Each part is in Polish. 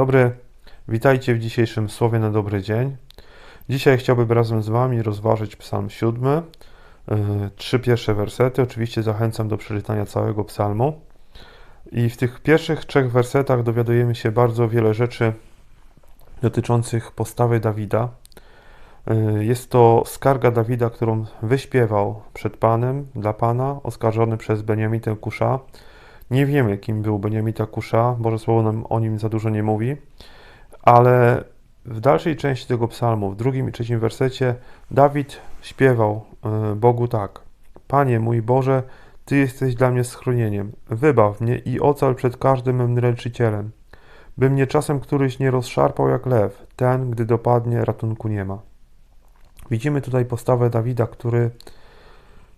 dobry, witajcie w dzisiejszym Słowie na dobry dzień. Dzisiaj chciałbym razem z Wami rozważyć Psalm 7, yy, trzy pierwsze wersety. Oczywiście zachęcam do przeczytania całego psalmu. I w tych pierwszych trzech wersetach dowiadujemy się bardzo wiele rzeczy dotyczących postawy Dawida. Yy, Jest to skarga Dawida, którą wyśpiewał przed Panem, dla Pana, oskarżony przez Beniamitę Kusza. Nie wiemy, kim był Beniamita Kusza, Boże Słowo nam o nim za dużo nie mówi, ale w dalszej części tego psalmu, w drugim i trzecim wersecie, Dawid śpiewał y, Bogu tak: Panie mój Boże, Ty jesteś dla mnie schronieniem, wybaw mnie i ocal przed każdym mym dręczycielem, by mnie czasem któryś nie rozszarpał jak lew, ten, gdy dopadnie, ratunku nie ma. Widzimy tutaj postawę Dawida, który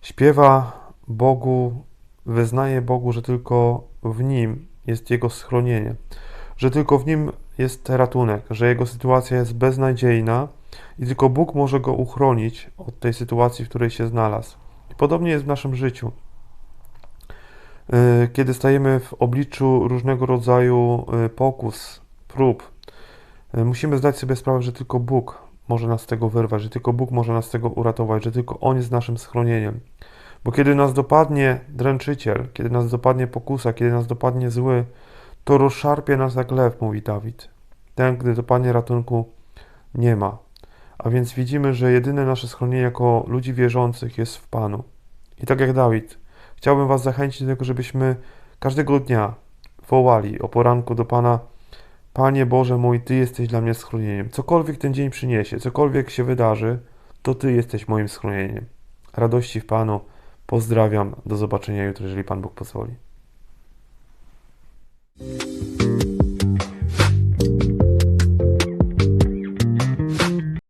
śpiewa Bogu wyznaje Bogu, że tylko w Nim jest Jego schronienie, że tylko w Nim jest ratunek, że Jego sytuacja jest beznadziejna i tylko Bóg może go uchronić od tej sytuacji, w której się znalazł. Podobnie jest w naszym życiu. Yy, Kiedy stajemy w obliczu różnego rodzaju yy, pokus, prób, yy, musimy zdać sobie sprawę, że tylko Bóg może nas z tego wyrwać, że tylko Bóg może nas z tego uratować, że tylko On jest naszym schronieniem. Bo kiedy nas dopadnie dręczyciel, kiedy nas dopadnie pokusa, kiedy nas dopadnie zły, to rozszarpie nas jak lew, mówi Dawid. Ten, gdy dopadnie ratunku, nie ma. A więc widzimy, że jedyne nasze schronienie jako ludzi wierzących jest w Panu. I tak jak Dawid, chciałbym Was zachęcić do tego, żebyśmy każdego dnia wołali o poranku do Pana: Panie Boże mój, Ty jesteś dla mnie schronieniem. Cokolwiek ten dzień przyniesie, cokolwiek się wydarzy, to Ty jesteś moim schronieniem. Radości w Panu. Pozdrawiam. Do zobaczenia jutro, jeżeli Pan Bóg pozwoli.